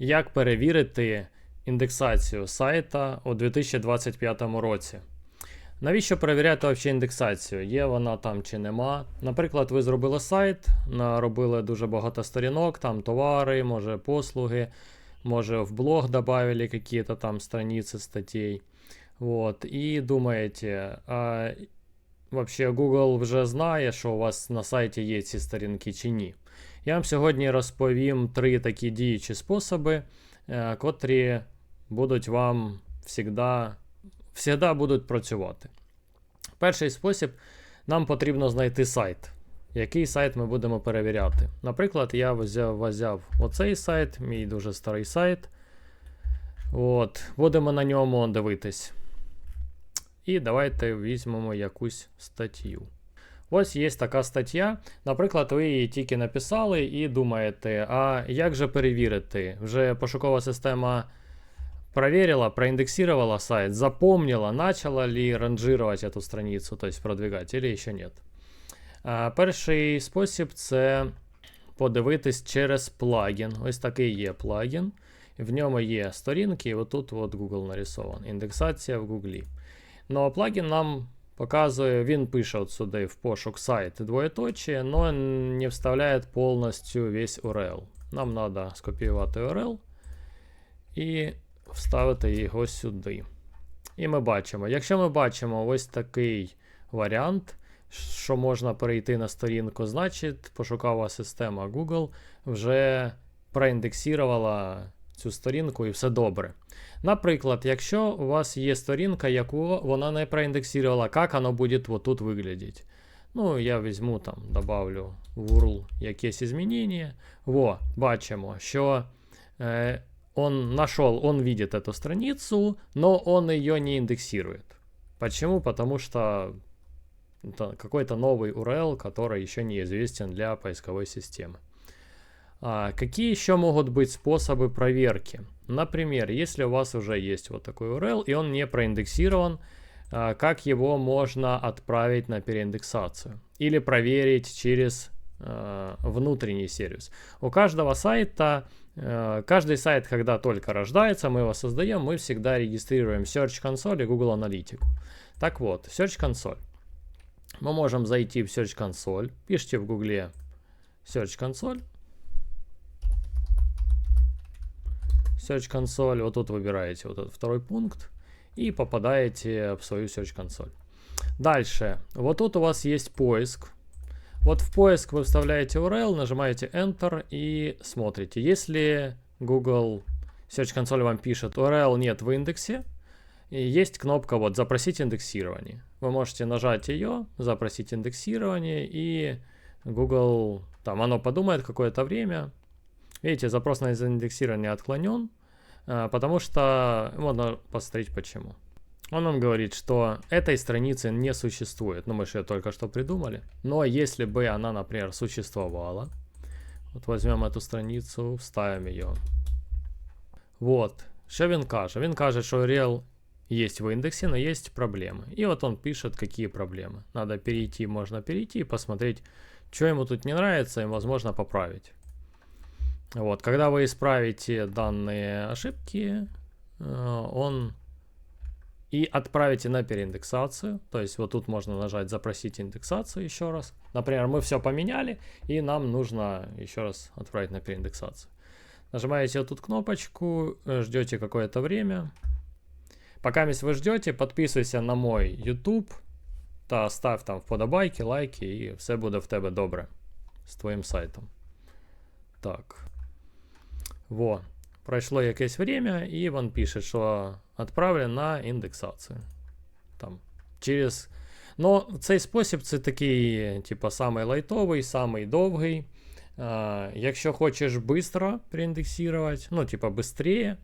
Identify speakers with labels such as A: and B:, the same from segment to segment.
A: Як перевірити індексацію сайта у 2025 році? Навіщо перевіряти взагалі індексацію? Є вона там чи нема. Наприклад, ви зробили сайт, наробили дуже багато сторінок, там товари, може послуги, може в блог добавили какие-то там страницы статей. Вот, і думаєте, а вообще Google вже знає, що у вас на сайті є ці сторінки чи ні. Я вам сьогодні розповім три такі діючі способи, е, котрі будуть вам всегда будуть працювати. Перший спосіб нам потрібно знайти сайт. Який сайт ми будемо перевіряти. Наприклад, я взяв, взяв оцей сайт, мій дуже старий сайт. От, Будемо на ньому дивитись. І давайте візьмемо якусь статтю. Ось є така стаття. Наприклад, ви її тільки написали і думаєте, а як же перевірити? Вже пошукова система проверила, проиндексировала сайт, запомнила, начала ли ранжировать эту страницу, то есть продвигать, или ще нет. А, перший спосіб це подивитись через плагін. Ось такий є плагін. В ньому є сторінки, і отут от Google нарисован. Індексація в Google. Ну а плагін нам Показує, він пише от сюди в пошук сайт двоеточие, но не вставляє повністю весь URL. Нам треба скопіювати URL і вставити його сюди. І ми бачимо. Якщо ми бачимо ось такий варіант, що можна перейти на сторінку, значить пошукова система Google вже проіндексувала цю сторінку і все добре. Наприклад, якщо у вас є сторінка, яку вона не проіндексувала, як воно буде вот тут виглядати. Ну, я візьму там, добавлю в URL якесь змінення. Во, бачимо, що е, он нашел, он видит эту страницу, но он ее не индексирует. Почему? Потому что это какой-то новый URL, который еще не известен для поисковой системы. А, какие еще могут быть способы проверки? Например, если у вас уже есть вот такой URL, и он не проиндексирован, а, как его можно отправить на переиндексацию? Или проверить через а, внутренний сервис. У каждого сайта, каждый сайт, когда только рождается, мы его создаем, мы всегда регистрируем Search Console и Google Аналитику. Так вот, Search Console. Мы можем зайти в Search Console, пишите в Google Search Console, Search Console, вот тут выбираете вот этот второй пункт и попадаете в свою Search Console. Дальше, вот тут у вас есть поиск. Вот в поиск вы вставляете URL, нажимаете Enter и смотрите. Если Google Search Console вам пишет URL нет в индексе, есть кнопка вот «Запросить индексирование». Вы можете нажать ее, запросить индексирование, и Google, там оно подумает какое-то время. Видите, запрос на индексирование отклонен, потому что можно посмотреть почему. Он нам говорит, что этой страницы не существует. Ну, мы же ее только что придумали. Но если бы она, например, существовала, вот возьмем эту страницу, вставим ее. Вот. Що він каже? Він каже, що URL есть в индексе, но есть проблемы. И вот он пишет, какие проблемы. Надо перейти, можно перейти и посмотреть, что ему тут не нравится, и, возможно, поправить. Вот, когда вы исправите данные ошибки, он и отправите на переиндексацию. То есть вот тут можно нажать «Запросить индексацию» еще раз. Например, мы все поменяли, и нам нужно еще раз отправить на переиндексацию. Нажимаете вот тут кнопочку, ждете какое-то время. Пока вы ждете, подписуйся на мой YouTube та став там вподобайки, лайки, і все буде в тебе добре з твоїм сайтом. Так. Во. Пройшло якесь время, і він пише, що відправлено на індексацію. Там. Через. Ну, цей спосіб це такий, типа, самий лайтовий, самий довгий. А, якщо хочеш швидко проіндексувати, ну, типа, быстрее,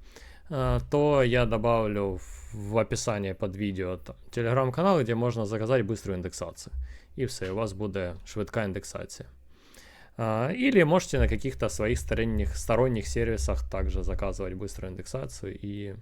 A: а, то я добавлю в, в описании под видео телеграм-канал, где можно заказать быструю индексацию. І все, у вас буде швидка індексація. А, или можете на каких-то своих сторонних, сторонних сервисах также заказывать быструю индексацию и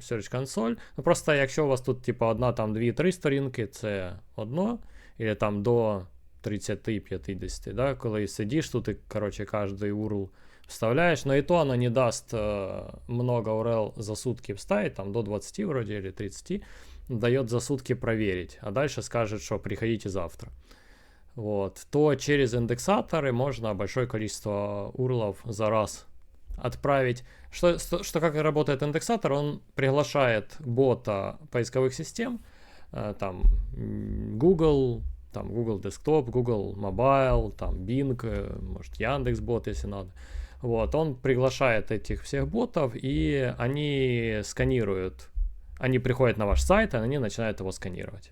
A: Search Console. Ну, Просто якщо у вас тут типу, одна, там, дві, три сторінки, це одно, или там до 30-50, да, коли сидиш тут і коротше, кожний URL вставляешь, но и то оно не даст э, много URL за сутки вставить, там до 20 вроде или 30, дает за сутки проверить, а дальше скажет, что приходите завтра. Вот, то через индексаторы можно большое количество урлов за раз отправить. Что, что, что как работает индексатор? Он приглашает бота поисковых систем, э, там Google, там Google Desktop, Google Mobile, там Bing, э, может Яндекс бот, если надо. Вот, он приглашает этих всех ботов, и они сканируют, они приходят на ваш сайт, и они начинают его сканировать.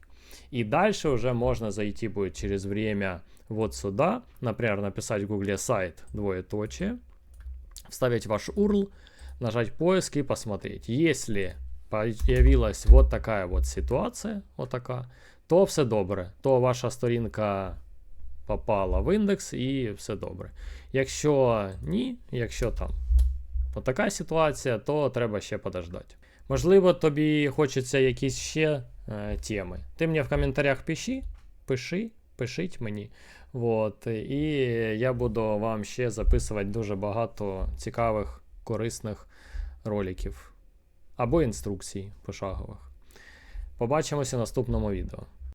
A: И дальше уже можно зайти будет через время вот сюда, например, написать в гугле сайт двоеточие, вставить ваш URL, нажать поиск и посмотреть. Если появилась вот такая вот ситуация, вот такая, то все добре, то ваша сторінка попала в індекс і все добре. Якщо ні, якщо там така ситуація, то треба ще подождати. Можливо, тобі хочеться якісь ще е, теми. Ти мені в коментарях пиши, пиши, пишіть мені. Вот, і я буду вам ще записувати дуже багато цікавих, корисних роликів або інструкцій пошагових. Побачимося в наступному відео.